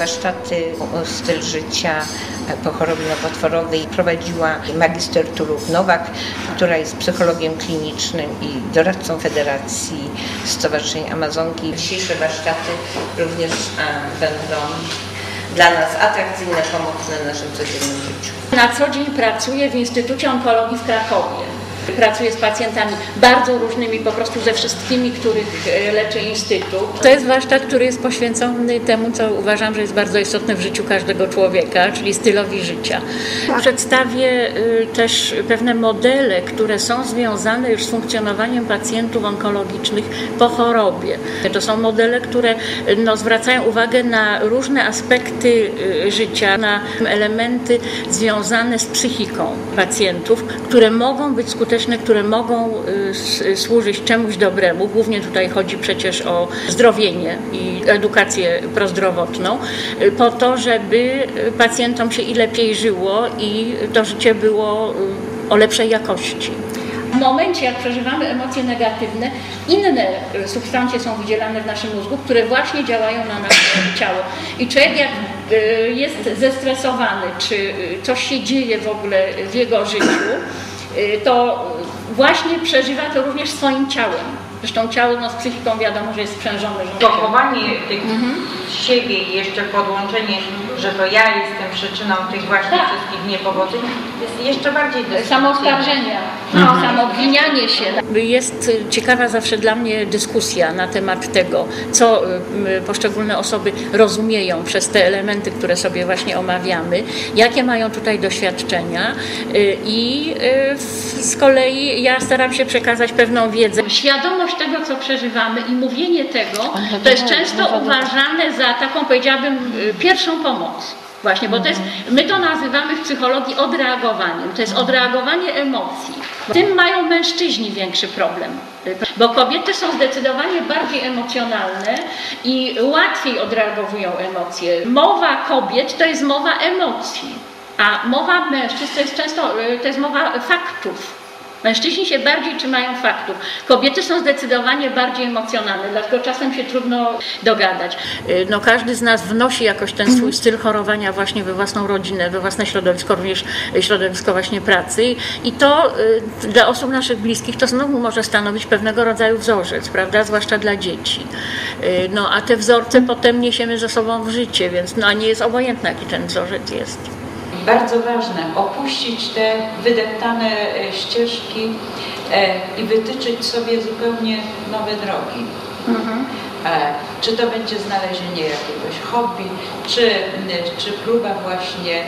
warsztaty styl życia po chorobie nowotworowej prowadziła magister Turów Nowak, która jest psychologiem klinicznym i doradcą Federacji Stowarzyszeń Amazonki. Dzisiejsze warsztaty również będą dla nas atrakcyjne, pomocne w naszym codziennym życiu. Na co dzień pracuję w Instytucie Onkologii w Krakowie. Pracuję z pacjentami bardzo różnymi, po prostu ze wszystkimi, których e, leczy Instytut. To jest warsztat, który jest poświęcony temu, co uważam, że jest bardzo istotne w życiu każdego człowieka, czyli stylowi życia. Przedstawię y, też pewne modele, które są związane już z funkcjonowaniem pacjentów onkologicznych po chorobie. To są modele, które no, zwracają uwagę na różne aspekty y, życia, na elementy związane z psychiką pacjentów, które mogą być skuteczne które mogą y, służyć czemuś dobremu. Głównie tutaj chodzi przecież o zdrowienie i edukację prozdrowotną, y, po to, żeby pacjentom się i lepiej żyło i to życie było y, o lepszej jakości. W momencie, jak przeżywamy emocje negatywne, inne substancje są wydzielane w naszym mózgu, które właśnie działają na nasze ciało. I człowiek jak jest zestresowany, czy coś się dzieje w ogóle w jego życiu, Y, to właśnie przeżywa to również swoim ciałem. Zresztą ciało no, z psychiką wiadomo, że jest sprzężone. Pochowanie tych mhm. siebie i jeszcze podłączenie, że to ja jestem przyczyną tych właśnie tak. wszystkich niepowodzeń, jest jeszcze bardziej Samo oskarżenia, no, mhm. samo obwinianie się. Jest ciekawa zawsze dla mnie dyskusja na temat tego, co y, poszczególne osoby rozumieją przez te elementy, które sobie właśnie omawiamy, jakie mają tutaj doświadczenia y, i y, z kolei ja staram się przekazać pewną wiedzę. Świadomość tego, co przeżywamy i mówienie tego, to jest często uważane za taką, powiedziałabym, y, pierwszą pomoc. Właśnie, bo to jest, my to nazywamy w psychologii odreagowaniem. To jest odreagowanie emocji. Tym mają mężczyźni większy problem, bo kobiety są zdecydowanie bardziej emocjonalne i łatwiej odreagowują emocje. Mowa kobiet to jest mowa emocji, a mowa mężczyzn to jest często y, to jest mowa faktów. Mężczyźni się bardziej trzymają faktów. Kobiety są zdecydowanie bardziej emocjonalne, dlatego czasem się trudno dogadać. Y, no, każdy z nas wnosi jakoś ten swój styl chorowania właśnie we własną rodzinę, we własne środowisko, również środowisko właśnie pracy. I to y, dla osób naszych bliskich to znowu może stanowić pewnego rodzaju wzorzec, prawda? Zwłaszcza dla dzieci. Y, no, a te wzorce potem niesiemy ze sobą w życie, więc no, a nie jest obojętne, jaki ten wzorzec jest bardzo ważne, opuścić te wydeptane e, ścieżki e, i wytyczyć sobie zupełnie nowe drogi. Mhm. E, czy to będzie znalezienie jakiegoś hobby, czy, czy próba właśnie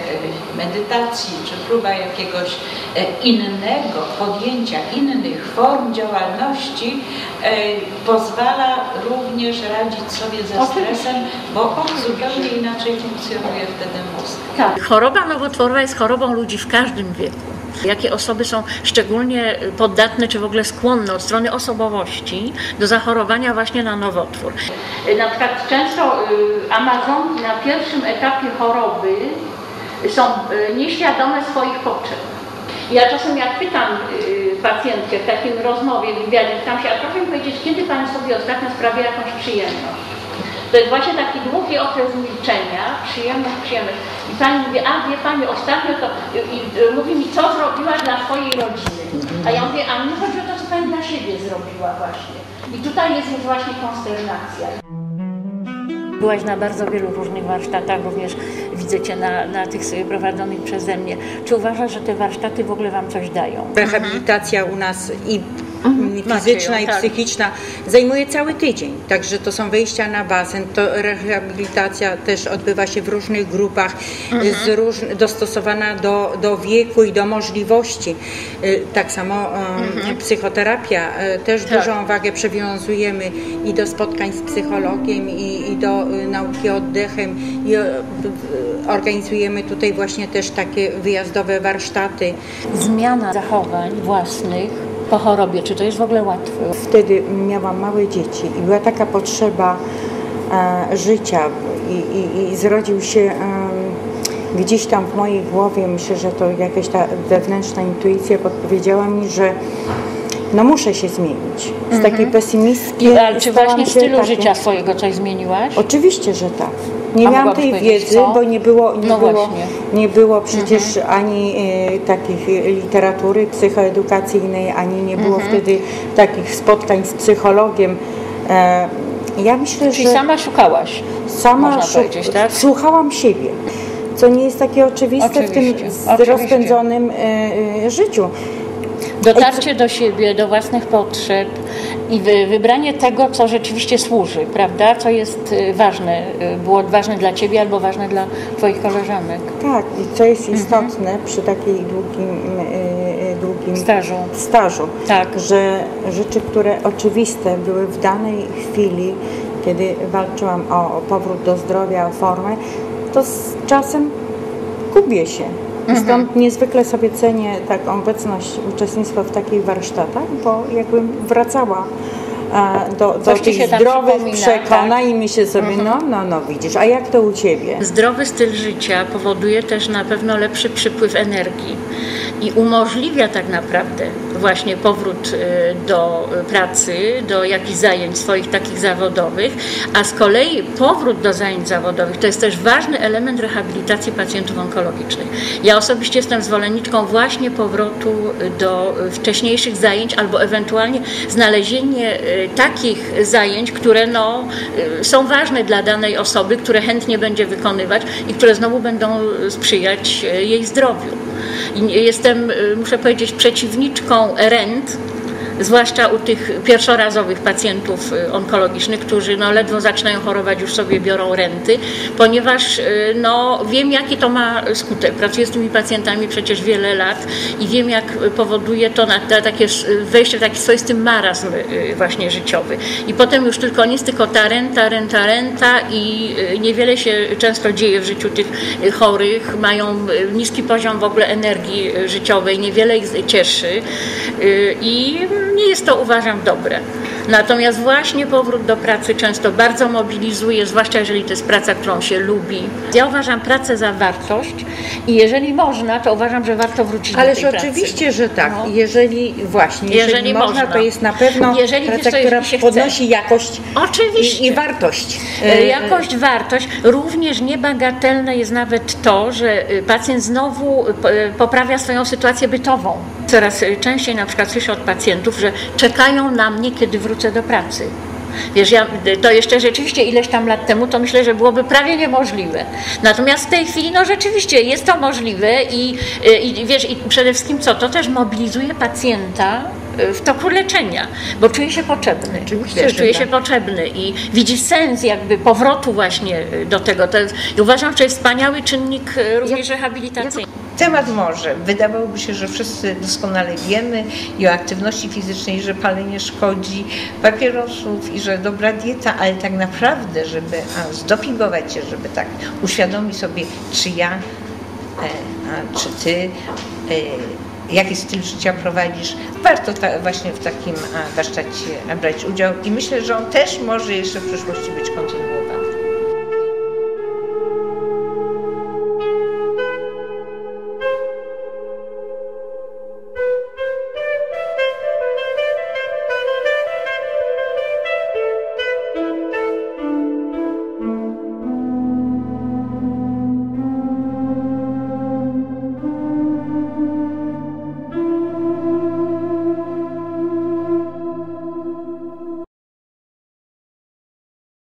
medytacji, czy próba jakiegoś innego podjęcia innych form działalności pozwala również radzić sobie ze stresem, bo on zupełnie inaczej funkcjonuje wtedy mózg. Tak. Choroba nowotworowa jest chorobą ludzi w każdym wieku. Jakie osoby są szczególnie podatne, czy w ogóle skłonne od strony osobowości do zachorowania właśnie na nowotwór. Na przykład często y, Amazonki na pierwszym etapie choroby są y, nieświadome swoich potrzeb. Ja czasem jak pytam y, pacjentkę w takim rozmowie, w wywiadzie, pytam się, a proszę mi powiedzieć, kiedy Pani sobie ostatnio sprawia jakąś przyjemność? To jest właśnie taki długi okres milczenia, przyjemność, przyjemność. I Pani mówi, a wie Pani, ostatnio to, i, i, mówi mi, co zrobiła dla swojej rodziny. A ja mówię, a mnie chodzi o to, co Pani dla siebie zrobiła właśnie. I tutaj jest już właśnie konsternacja. Byłaś na bardzo wielu różnych warsztatach, również widzę Cię na, na tych prowadzonych przeze mnie. Czy uważasz, że te warsztaty w ogóle Wam coś dają? Rehabilitacja u nas i Mhm. fizyczna ją, i tak. psychiczna zajmuje cały tydzień. Także to są wejścia na basen, to rehabilitacja też odbywa się w różnych grupach, mhm. z róż, dostosowana do, do wieku i do możliwości. Y, tak samo mhm. psychoterapia, y, też tak. dużą wagę przywiązujemy i do spotkań z psychologiem, i, i do y, nauki oddechem. I organizujemy tutaj właśnie też takie wyjazdowe warsztaty. Zmiana zachowań własnych po chorobie? Czy to jest w ogóle łatwe? Wtedy miałam małe dzieci i była taka potrzeba e, życia i, i, i, zrodził się e, gdzieś tam w mojej głowie, myślę, że to jakaś ta wewnętrzna intuicja podpowiedziała mi, że no muszę się zmienić. Z -hmm. takiej pesymistki. Ale czy właśnie w stylu życia swojego coś zmieniłaś? Oczywiście, że tak. Nie miałam tej wiedzy, co? bo nie było, nie, no było, nie było przecież mhm. ani y, takich literatury psychoedukacyjnej, ani nie było mhm. wtedy takich spotkań z psychologiem. E, ja myślę, Czyli że sama szukałaś. Sama tak? słuchałam siebie co nie jest takie oczywiste oczywiście, w tym rozpędzonym y, y, życiu. Dotarcie do siebie, do własnych potrzeb i wybranie tego, co rzeczywiście służy, prawda? Co jest y, ważne, y, było ważne dla Ciebie albo ważne dla Twoich koleżanek. Tak, i co jest mhm. istotne mhm. przy takiej długim, y, długim stażu, stażu tak. że rzeczy, które oczywiste były w danej chwili, kiedy walczyłam o, o powrót do zdrowia, o formę, to z czasem gubię się. Mhm. Stąd niezwykle sobie cenię taką obecność, uczestnictwa w takich warsztatach, bo jakbym wracała do, do tych zdrowych przekonań tak? i myślę sobie, mhm. no, no, no widzisz, a jak to u Ciebie? Zdrowy styl życia powoduje też na pewno lepszy przypływ energii i umożliwia tak naprawdę właśnie powrót y, do pracy, do jakichś zajęć swoich takich zawodowych, a z kolei powrót do zajęć zawodowych to jest też ważny element rehabilitacji pacjentów onkologicznych. Ja osobiście jestem zwolenniczką właśnie powrotu do wcześniejszych zajęć albo ewentualnie znalezienie y, takich zajęć, które no, y, są ważne dla danej osoby, które chętnie będzie wykonywać i które znowu będą sprzyjać jej zdrowiu. Jestem, y, muszę powiedzieć, przeciwniczką rent, zwłaszcza u tych pierwszorazowych pacjentów y, onkologicznych, którzy no, ledwo zaczynają chorować, już sobie biorą renty, ponieważ y, no, wiem, jaki to ma skutek. Pracuję z tymi pacjentami przecież wiele lat i wiem, jak powoduje to na, takie wejście w taki swoisty marazm y, właśnie życiowy. I potem już tylko nic, tylko ta renta, renta, renta i niewiele się często dzieje w życiu tych chorych, mają niski poziom w ogóle energii życiowej, niewiele ich cieszy i nie jest to uważam dobre. Natomiast właśnie powrót do pracy często bardzo mobilizuje, zwłaszcza jeżeli to jest praca, którą się lubi. Ja uważam pracę za wartość i jeżeli można, to uważam, że warto wrócić Ależ do tej oczywiście, pracy. że tak. No. Jeżeli właśnie, jeżeli, jeżeli można, można, to jest na pewno jeżeli praca, która podnosi chce. jakość oczywiście. I, i wartość. E, e, jakość, wartość. Również niebagatelne jest nawet to, że y, pacjent znowu poprawia swoją sytuację bytową. Coraz częściej na przykład słyszę od pacjentów, że czekają na mnie, kiedy wrócę do pracy. Wiesz, ja, to jeszcze rzeczywiście ileś tam lat temu, to myślę, że byłoby prawie niemożliwe. Natomiast w tej chwili, no rzeczywiście jest to możliwe i, i wiesz, i przede wszystkim co, to też mobilizuje pacjenta w toku leczenia, bo czuje się potrzebny. Oczywiście, wiesz, czuje tak. się potrzebny i widzi sens jakby powrotu właśnie do tego. To jest, uważam, że to jest wspaniały czynnik również rehabilitacyjny. Temat może. Wydawałoby się, że wszyscy doskonale wiemy i o aktywności fizycznej, że palenie szkodzi papierosów i że dobra dieta, ale tak naprawdę, żeby a, zdopingować się, żeby tak uświadomić sobie, czy ja, e, a, czy ty, e, jaki styl życia prowadzisz, warto ta, właśnie w takim warsztacie brać udział i myślę, że on też może jeszcze w przyszłości być kontynuowany.